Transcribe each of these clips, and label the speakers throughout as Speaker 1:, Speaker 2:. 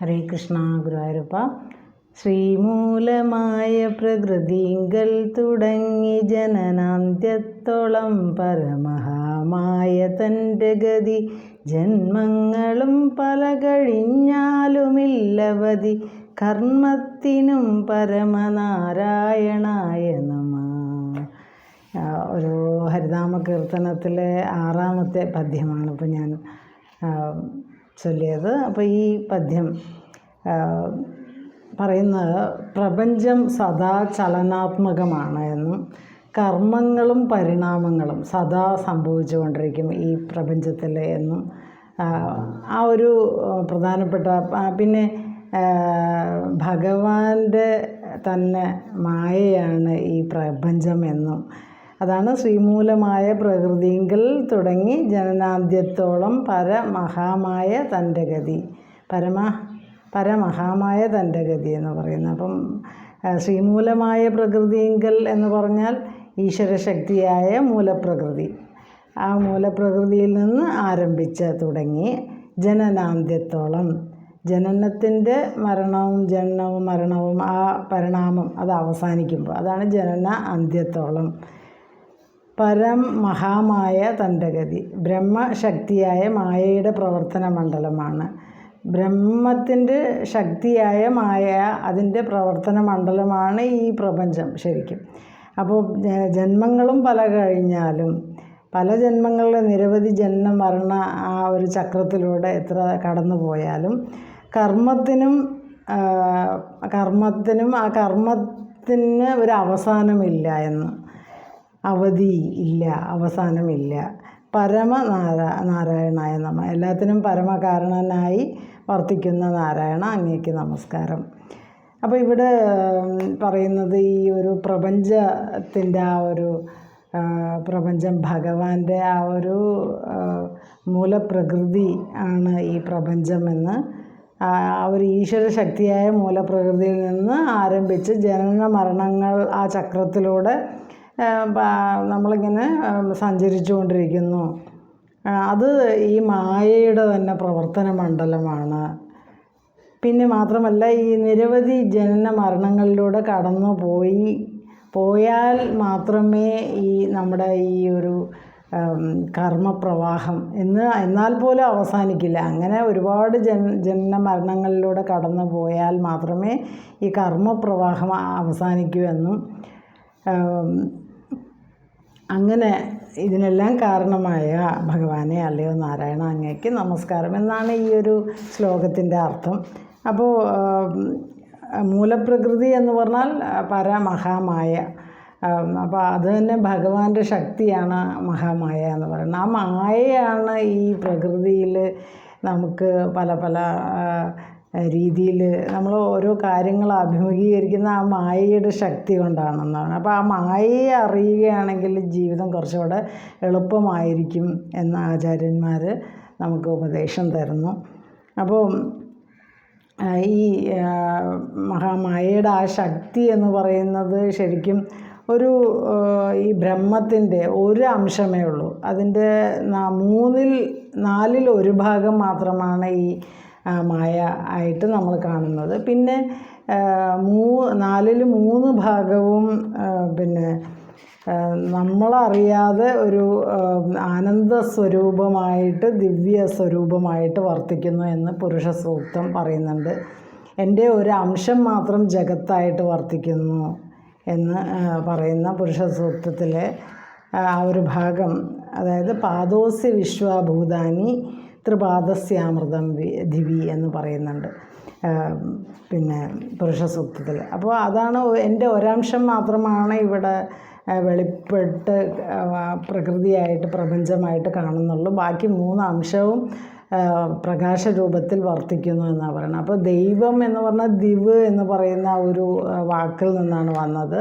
Speaker 1: ഹരേ കൃഷ്ണ ഗുരുവായൂരപ്പ. ശ്രീമൂലമായ പ്രകൃതിങ്കൽ തുടങ്ങി ജനനാന്ത്യത്തോളം പരമഹാമായ തന്റെ ഗതി. ജന്മങ്ങളും പല കഴിഞ്ഞാലുമില്ലവതി കർമ്മത്തിനും പരമനാരായണായ നമ. ഒരു ഹരിനാമ കീർത്തനത്തിലെ ആറാമത്തെ പദ്യമാണ് ഇപ്പോൾ ഞാൻ ചൊല്ലിയത്. അപ്പോൾ ഈ പദ്യം പറയുന്നത് പ്രപഞ്ചം സദാ ചലനാത്മകമാണ് എന്നും കർമ്മങ്ങളും പരിണാമങ്ങളും സദാ സംഭവിച്ചുകൊണ്ടിരിക്കും ഈ പ്രപഞ്ചത്തിൽ എന്നും ആ, ഒരു പ്രധാനപ്പെട്ട പിന്നെ ഭഗവാന്റെ തന്നെ മായയാണ് ഈ പ്രപഞ്ചം എന്നും അതാണ് ശ്രീമൂലമായ പ്രകൃതിങ്കിൽ തുടങ്ങി ജനനാദ്യത്തോളം പരമഹാമായ തന്റെ ഗതി. പരമ പരമഹാമായ തന്റെ ഗതി എന്ന് പറയുന്നത്. അപ്പം ശ്രീമൂലമായ പ്രകൃതിയെങ്കിൽ എന്ന് പറഞ്ഞാൽ ഈശ്വരശക്തിയായ മൂലപ്രകൃതി. ആ മൂലപ്രകൃതിയിൽ നിന്ന് ആരംഭിച്ച് തുടങ്ങി ജനനാന്ത്യത്തോളം ജനനത്തിന്റെ മരണവും ജനനവും മരണവും ആ പരിണാമം അത് അവസാനിക്കുമ്പോൾ അതാണ് ജനന അന്ത്യത്തോളം പരം മഹാമായ തന്റെ ഗതി. ബ്രഹ്മശക്തിയായ മായയുടെ പ്രവർത്തന മണ്ഡലമാണ് ബ്രഹ്മത്തിന്റെ ശക്തിയായ മായ അതിന്റെ പ്രവർത്തന മണ്ഡലമാണ് ഈ പ്രപഞ്ചം ശരിക്കും. അപ്പോൾ ജന്മങ്ങളും പല കഴിഞ്ഞാലും പല ജന്മങ്ങളിലെ നിരവധി ജന്മ മരണ ആ ഒരു ചക്രത്തിലൂടെ എത്ര കടന്നു പോയാലും കർമ്മത്തിനും കർമ്മത്തിനും ആ കർമ്മത്തിന് ഒരു അവസാനമില്ല എന്ന് അവധി ഇല്ല അവസാനമില്ല. പരമ നാരാ നാരായണായ നമ. എല്ലാത്തിനും പരമകാരണനായി വർത്തിക്കുന്ന നാരായണ അങ്ങേക്ക് നമസ്കാരം. അപ്പോൾ ഇവിടെ പറയുന്നത് ഈ ഒരു പ്രപഞ്ചത്തിന്റെ ആ ഒരു പ്രപഞ്ചം ഭഗവാന്റെ ആ ഒരു മൂലപ്രകൃതി ആണ് ഈ പ്രപഞ്ചമെന്ന് ആ ഒരു ഈശ്വര ശക്തിയായ മൂലപ്രകൃതിയിൽ നിന്ന് ആരംഭിച്ച് ജനന മരണങ്ങൾ ആ ചക്രത്തിലൂടെ നമ്മളിങ്ങനെ സഞ്ചരിച്ചു കൊണ്ടിരിക്കുന്നു അത് ഈ മായയുടെ തന്നെ പ്രവർത്തന മണ്ഡലമാണ്. പിന്നെ മാത്രമല്ല ഈ നിരവധി ജനന മരണങ്ങളിലൂടെ കടന്നു പോയി പോയാൽ മാത്രമേ ഈ നമ്മുടെ ഈ ഒരു കർമ്മപ്രവാഹം എന്ന് എന്നാൽ പോലും അവസാനിക്കില്ല. അങ്ങനെ ഒരുപാട് ജൻ ജനന മരണങ്ങളിലൂടെ കടന്നു പോയാൽ മാത്രമേ ഈ കർമ്മപ്രവാഹം അവസാനിക്കൂ എന്നും അങ്ങനെ ഇതിനെല്ലാം കാരണമായ ഭഗവാനെ അല്ലയോ നാരായണ അങ്ങേക്ക് നമസ്കാരം എന്നാണ് ഈ ഒരു ശ്ലോകത്തിന്റെ അർത്ഥം. അപ്പോൾ മൂലപ്രകൃതി എന്ന് പറഞ്ഞാൽ പരമഹാമായ അപ്പോൾ അത് തന്നെ ഭഗവാന്റെ ശക്തിയാണ് മഹാമായ എന്ന് പറയുന്നത്. ആ മായയാണ് ഈ പ്രകൃതിയിൽ നമുക്ക് പല പല രീതിയിൽ നമ്മൾ ഓരോ കാര്യങ്ങൾ അഭിമുഖീകരിക്കുന്ന ആ മായയുടെ ശക്തി കൊണ്ടാണെന്നാണ്. അപ്പോൾ ആ മായയെ അറിയുകയാണെങ്കിൽ ജീവിതം കുറച്ചുകൂടെ എളുപ്പമായിരിക്കും എന്ന് ആചാര്യന്മാർ നമുക്ക് ഉപദേശം തരുന്നു. അപ്പോൾ ഈ മഹാമായയുടെ ആ ശക്തി എന്ന് പറയുന്നത് ശരിക്കും ഒരു ഈ ബ്രഹ്മത്തിന്റെ ഒരു അംശമേ ഉള്ളൂ. അതിന്റെ മൂന്നിൽ നാലിൽ ഒരു ഭാഗം മാത്രമാണ് ഈ മായ ആയിട്ട് നമ്മൾ കാണുന്നത്. പിന്നെ മൂ നാലിൽ മൂന്ന് ഭാഗവും പിന്നെ നമ്മളറിയാതെ ഒരു ആനന്ദ സ്വരൂപമായിട്ട് ദിവ്യ സ്വരൂപമായിട്ട് വർത്തിക്കുന്നു എന്ന് പുരുഷ സൂക്തം പറയുന്നുണ്ട്. എന്റെ ഒരു അംശം മാത്രം ജഗത്തായിട്ട് വർത്തിക്കുന്നു എന്ന് പറയുന്ന പുരുഷ സൂക്തത്തിലെ ആ ഒരു ഭാഗം അതായത് പാദോസ്യ വിശ്വഭൂതാനി ത്രിപാദസ്യാമൃതം ദിവി എന്ന് പറയുന്നുണ്ട്. പിന്നെ പുരുഷ സൂക്തത്തിൽ അപ്പോൾ അതാണ് എന്റെ ഒരംശം മാത്രമാണ് ഇവിടെ വെളിപ്പെട്ട് പ്രകൃതിയായിട്ട് പ്രപഞ്ചമായിട്ട് കാണുന്നുള്ളൂ. ബാക്കി മൂന്ന് അംശവും പ്രകാശ രൂപത്തിൽ വർത്തിക്കുന്നു എന്നാണ് പറയുന്നത്. അപ്പോൾ ദൈവം എന്ന് പറഞ്ഞാൽ ദിവ് എന്ന് പറയുന്ന ഒരു വാക്കിൽ നിന്നാണ് വന്നത്.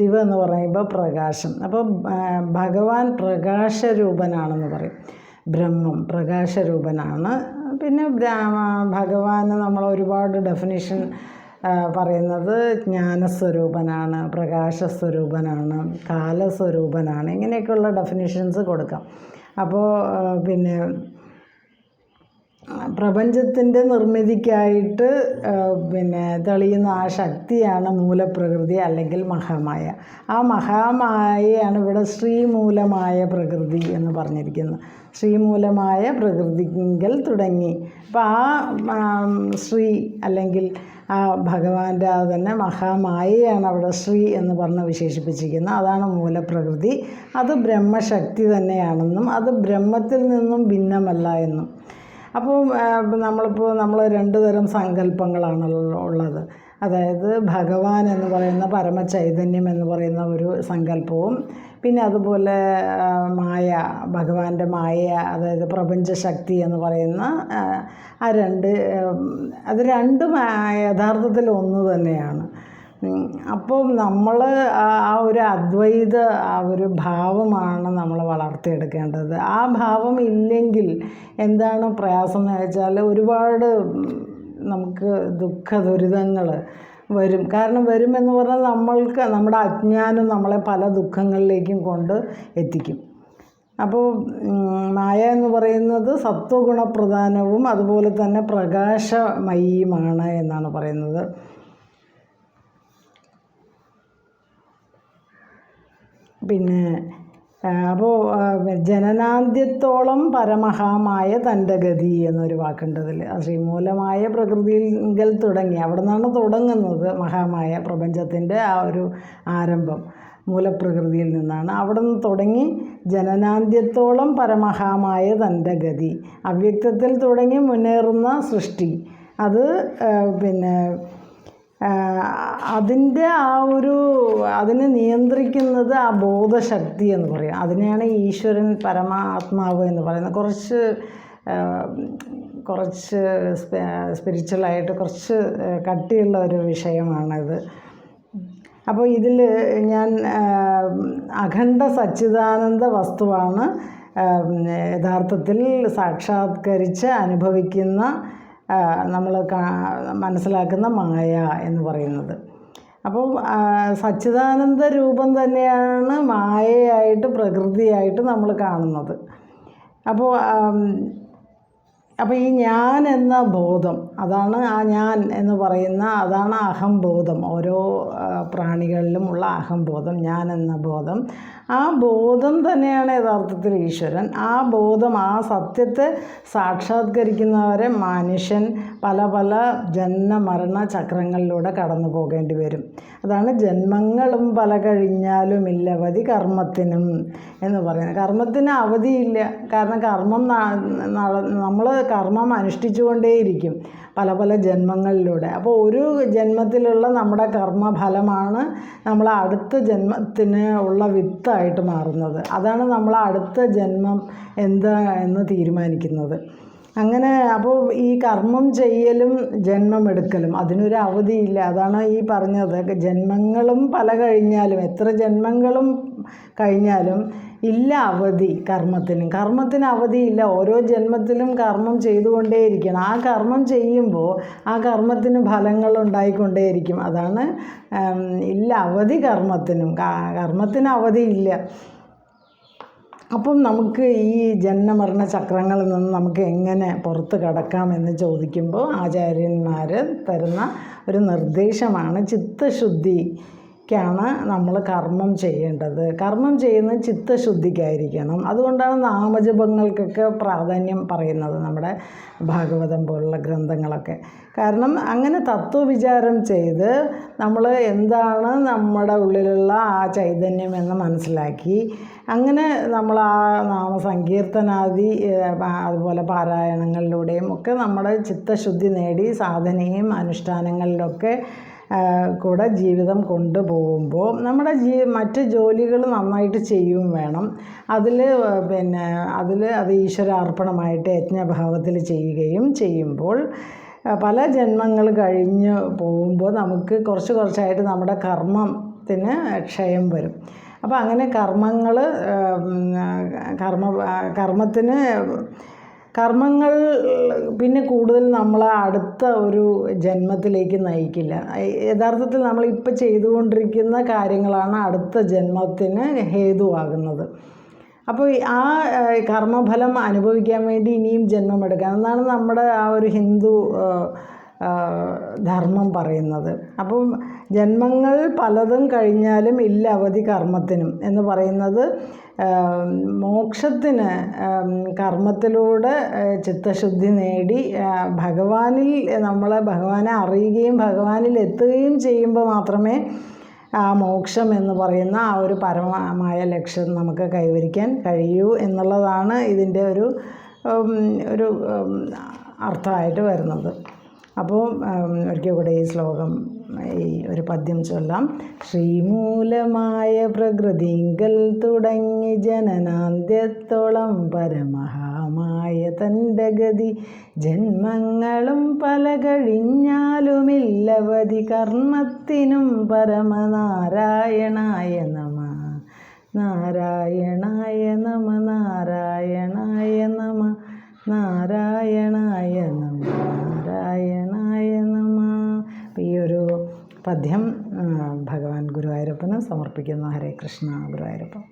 Speaker 1: ദിവ് എന്ന് പറയുമ്പോൾ പ്രകാശം. അപ്പോൾ ഭഗവാൻ പ്രകാശരൂപനാണെന്ന് പറയും. ബ്രഹ്മം പ്രകാശരൂപനാണ്. പിന്നെ ബ്രാഹ്മ ഭഗവാന് നമ്മൾ ഒരുപാട് ഡെഫിനിഷൻ പറയുന്നത് ജ്ഞാനസ്വരൂപനാണ് പ്രകാശസ്വരൂപനാണ് കാലസ്വരൂപനാണ് ഇങ്ങനെയൊക്കെയുള്ള ഡെഫിനിഷൻസ് കൊടുക്കാം. അപ്പോൾ പിന്നെ പ്രപഞ്ചത്തിന്റെ നിർമ്മിതിക്കായിട്ട് പിന്നെ തെളിയുന്ന ആ ശക്തിയാണ് മൂലപ്രകൃതി അല്ലെങ്കിൽ മഹാമായ. ആ മഹാമായയാണ് ഇവിടെ ശ്രീമൂലമായ പ്രകൃതി എന്ന് പറഞ്ഞിരിക്കുന്നത് ശ്രീമൂലമായ പ്രകൃതിങ്കൽ തുടങ്ങി. അപ്പോൾ ആം, ശ്രീ അല്ലെങ്കിൽ ആ ഭഗവാന്റെ ആ തന്നെ മഹാമായയാണ് അവിടെ ശ്രീ എന്ന് പറഞ്ഞ് വിശേഷിപ്പിച്ചിരിക്കുന്നത്. അതാണ് മൂലപ്രകൃതി. അത് ബ്രഹ്മശക്തി തന്നെയാണെന്നും അത് ബ്രഹ്മത്തിൽ നിന്നും ഭിന്നമല്ല എന്നും. അപ്പോൾ നമ്മളിപ്പോൾ നമ്മൾ രണ്ട് തരം സങ്കല്പങ്ങളാണല്ലോ ഉള്ളത്. അതായത് ഭഗവാൻ എന്ന് പറയുന്ന പരമചൈതന്യം എന്ന് പറയുന്ന ഒരു സങ്കല്പവും പിന്നെ അതുപോലെ മായ ഭഗവാന്റെ മായ അതായത് പ്രപഞ്ചശക്തി എന്ന് പറയുന്ന ആ, രണ്ട് അത് രണ്ടും യഥാർത്ഥത്തിൽ ഒന്ന് തന്നെയാണ്. അപ്പോൾ നമ്മൾ ആ ഒരു അദ്വൈത ആ ഒരു ഭാവമാണ് നമ്മൾ വളർത്തിയെടുക്കേണ്ടത്. ആ ഭാവം ഇല്ലെങ്കിൽ എന്താണ് പ്രയാസം എന്ന് വെച്ചാൽ ഒരുപാട് നമുക്ക് ദുഃഖ ദുരിതങ്ങൾ വരും. കാരണം വരുമെന്ന് പറഞ്ഞാൽ നമ്മൾക്ക് നമ്മുടെ അജ്ഞാനം നമ്മളെ പല ദുഃഖങ്ങളിലേക്കും കൊണ്ട് എത്തിക്കും. അപ്പോൾ മായ എന്ന് പറയുന്നത് സത്വഗുണപ്രധാനവും അതുപോലെ തന്നെ പ്രകാശമയീമാണ് എന്നാണ് പറയുന്നത്. പിന്നെ അപ്പോൾ ജനനാന്ത്യത്തോളം പരമഹാമായ തന്റെ ഗതി എന്നൊരു വാക്കുണ്ട് അതിൽ ശ്രീമൂലമായ പ്രകൃതിയിൽ തുടങ്ങി. അവിടെ നിന്നാണ് തുടങ്ങുന്നത് മഹാമായ പ്രപഞ്ചത്തിന്റെ ആ ഒരു ആരംഭം. മൂലപ്രകൃതിയിൽ നിന്നാണ്. അവിടെ നിന്ന് തുടങ്ങി ജനനാന്ത്യത്തോളം പരമഹാമായ തന്റെ ഗതി. അവ്യക്തത്തിൽ തുടങ്ങി മുന്നേറുന്ന സൃഷ്ടി. അത് പിന്നെ അതിന്റെ ആ ഒരു അതിനെ നിയന്ത്രിക്കുന്നത് ആ ബോധശക്തി എന്ന് പറയും. അതിനെയാണ് ഈശ്വരൻ പരമാത്മാവ് എന്ന് പറയുന്നത്. കുറച്ച് കുറച്ച് സ്പിരിച്വലായിട്ട് കുറച്ച് കട്ടിയുള്ള ഒരു വിഷയമാണിത്. അപ്പോൾ ഇതിൽ ഞാൻ അഖണ്ഡ സച്ചിദാനന്ദ വസ്തുവാണ് യഥാർത്ഥത്തിൽ സാക്ഷാത്കരിച്ച് അനുഭവിക്കുന്ന നമ്മൾ മനസ്സിലാക്കുന്ന മായ എന്ന് പറയുന്നത്. അപ്പോൾ സച്ചിദാനന്ദ രൂപം തന്നെയാണ് മായയായിട്ട് പ്രകൃതിയായിട്ട് നമ്മൾ കാണുന്നത്. അപ്പോൾ അപ്പോൾ ഈ ഞാൻ എന്ന ബോധം അതാണ് ആ ഞാൻ എന്ന് പറയുന്ന അതാണ് അഹംബോധം ഓരോ പ്രാണികളിലും ഉള്ള അഹംബോധം ഞാൻ എന്ന ബോധം. ആ ബോധം തന്നെയാണ് യഥാർത്ഥത്തിൽ ഈശ്വരൻ. ആ ബോധം ആ സത്യത്തെ സാക്ഷാത്കരിക്കുന്നവരെ മനുഷ്യൻ പല പല ജന്മ മരണ ചക്രങ്ങളിലൂടെ കടന്നു പോകേണ്ടി വരും. അതാണ് ജന്മങ്ങളും പല കഴിഞ്ഞാലും ഇല്ലവധി കർമ്മത്തിനും എന്ന് പറയുന്നത്. കർമ്മത്തിന് അവധിയില്ല. കാരണം കർമ്മം നമ്മൾ കർമ്മം അനുഷ്ഠിച്ചുകൊണ്ടേയിരിക്കും പല പല ജന്മങ്ങളിലൂടെ. അപ്പോൾ ഒരു ജന്മത്തിലുള്ള നമ്മുടെ കർമ്മഫലമാണ് നമ്മൾ അടുത്ത ജന്മത്തിന് ഉള്ള വിത്തായിട്ട് മാറുന്നത്. അതാണ് നമ്മൾ അടുത്ത ജന്മം എന്താ എന്ന് തീരുമാനിക്കുന്നത്. അങ്ങനെ അപ്പോൾ ഈ കർമ്മം ചെയ്യലും ജന്മം എടുക്കലും അതിനൊരു അവധിയില്ല. അതാണ് ഈ പറഞ്ഞത്. ജന്മങ്ങളും പല കഴിഞ്ഞാലും എത്ര ജന്മങ്ങളും കഴിഞ്ഞാലും ഇല്ല അവധി കർമ്മത്തിന്. കർമ്മത്തിന് അവധിയില്ല ഓരോ ജന്മത്തിലും കർമ്മം ചെയ്തുകൊണ്ടേയിരിക്കണം. ആ കർമ്മം ചെയ്യുമ്പോൾ ആ കർമ്മത്തിന് ഫലങ്ങൾ ഉണ്ടായിക്കൊണ്ടേയിരിക്കും. അതാണ് ഇല്ല അവധി കർമ്മത്തിനും. കർമ്മത്തിന് അവധിയില്ല അപ്പം നമുക്ക് ഈ ജന്മമരണ ചക്രങ്ങളിൽ നിന്ന് നമുക്ക് എങ്ങനെ പുറത്ത് കടക്കാം എന്ന് ചോദിക്കുമ്പോൾ ആചാര്യന്മാർ തരുന്ന ഒരു നിർദ്ദേശമാണ് ചിത്തശുദ്ധിക്കാണ് നമ്മൾ കർമ്മം ചെയ്യേണ്ടത്. കർമ്മം ചെയ്യുന്നത് ചിത്തശുദ്ധിക്കായിരിക്കണം. അതുകൊണ്ടാണ് നാമജപങ്ങൾക്കൊക്കെ പ്രാധാന്യം പറയുന്നത് നമ്മുടെ ഭാഗവതം പോലുള്ള ഗ്രന്ഥങ്ങളൊക്കെ. കാരണം അങ്ങനെ തത്വവിചാരം ചെയ്ത് നമ്മൾ എന്താണ് നമ്മുടെ ഉള്ളിലുള്ള ആ ചൈതന്യം എന്ന് മനസ്സിലാക്കി അങ്ങനെ നമ്മൾ ആ നാമസങ്കീർത്തനാദി അതുപോലെ പാരായണങ്ങളിലൂടെയും ഒക്കെ നമ്മുടെ ചിത്തശുദ്ധി നേടി സാധനയും അനുഷ്ഠാനങ്ങളിലൊക്കെ കൂടെ ജീവിതം കൊണ്ടുപോകുമ്പോൾ നമ്മുടെ ജീ മറ്റ് ജോലികൾ നന്നായിട്ട് ചെയ്യുകയും വേണം. അതിൽ പിന്നെ അതിൽ അത് ഈശ്വരാർപ്പണമായിട്ട് യജ്ഞഭാവത്തിൽ ചെയ്യുകയും ചെയ്യുമ്പോൾ പല ജന്മങ്ങൾ കഴിഞ്ഞ് പോകുമ്പോൾ നമുക്ക് കുറച്ച് കുറച്ചായിട്ട് നമ്മുടെ കർമ്മത്തിന് ക്ഷയം വരും. അപ്പോൾ അങ്ങനെ കർമ്മങ്ങൾ കർമ്മ കർമ്മത്തിന് കർമ്മങ്ങൾ പിന്നെ കൂടുതൽ നമ്മളെ അടുത്ത ഒരു ജന്മത്തിലേക്ക് നയിക്കില്ല. യഥാർത്ഥത്തിൽ നമ്മൾ ഇപ്പോൾ ചെയ്തുകൊണ്ടിരിക്കുന്ന കാര്യങ്ങളാണ് അടുത്ത ജന്മത്തിന് ഹേതുവാകുന്നത്. അപ്പോൾ ആ കർമ്മഫലം അനുഭവിക്കാൻ വേണ്ടി ഇനിയും ജന്മമെടുക്കാം എന്നാണ് നമ്മുടെ ആ ഒരു ഹിന്ദു ധർമ്മം പറയുന്നത്. അപ്പം ജന്മങ്ങൾ പലതും കഴിഞ്ഞാലും ഇല്ല അവധി കർമ്മത്തിനും എന്ന് പറയുന്നത് മോക്ഷത്തിന് കർമ്മത്തിലൂടെ ചിത്തശുദ്ധി നേടി ഭഗവാനിൽ നമ്മൾ ഭഗവാനെ അറിയുകയും ഭഗവാനിൽ എത്തുകയും ചെയ്യുമ്പോൾ മാത്രമേ ആ മോക്ഷം എന്ന് പറയുന്ന ആ ഒരു പരമമായ ലക്ഷ്യം നമുക്ക് കൈവരിക്കാൻ കഴിയൂ എന്നുള്ളതാണ് ഇതിന്റെ ഒരു ഒരു അർത്ഥമായിട്ട് വരുന്നത്. അപ്പോൾ ഒരിക്കൽ കൂടെ ഈ ശ്ലോകം ഈ ഒരു പദ്യം ചൊല്ലാം. ശ്രീമൂലമായ പ്രകൃതിങ്കൽ തുടങ്ങി ജനനാന്ത്യത്തോളം പരമഹാമായ തന്റെ ഗതി. ജന്മങ്ങളും പല കഴിഞ്ഞാലുമില്ലവധി കർമ്മത്തിനും പരമനാരായണായ നമ. നാരായണായ നമ നാരായണായ നമ നാരായണായ നമ ഒരു പദ്യം ഭഗവാൻ ഗുരുവായൂരപ്പന് സമർപ്പിക്കുന്നു. ഹരേ കൃഷ്ണ ഗുരുവായൂരപ്പൻ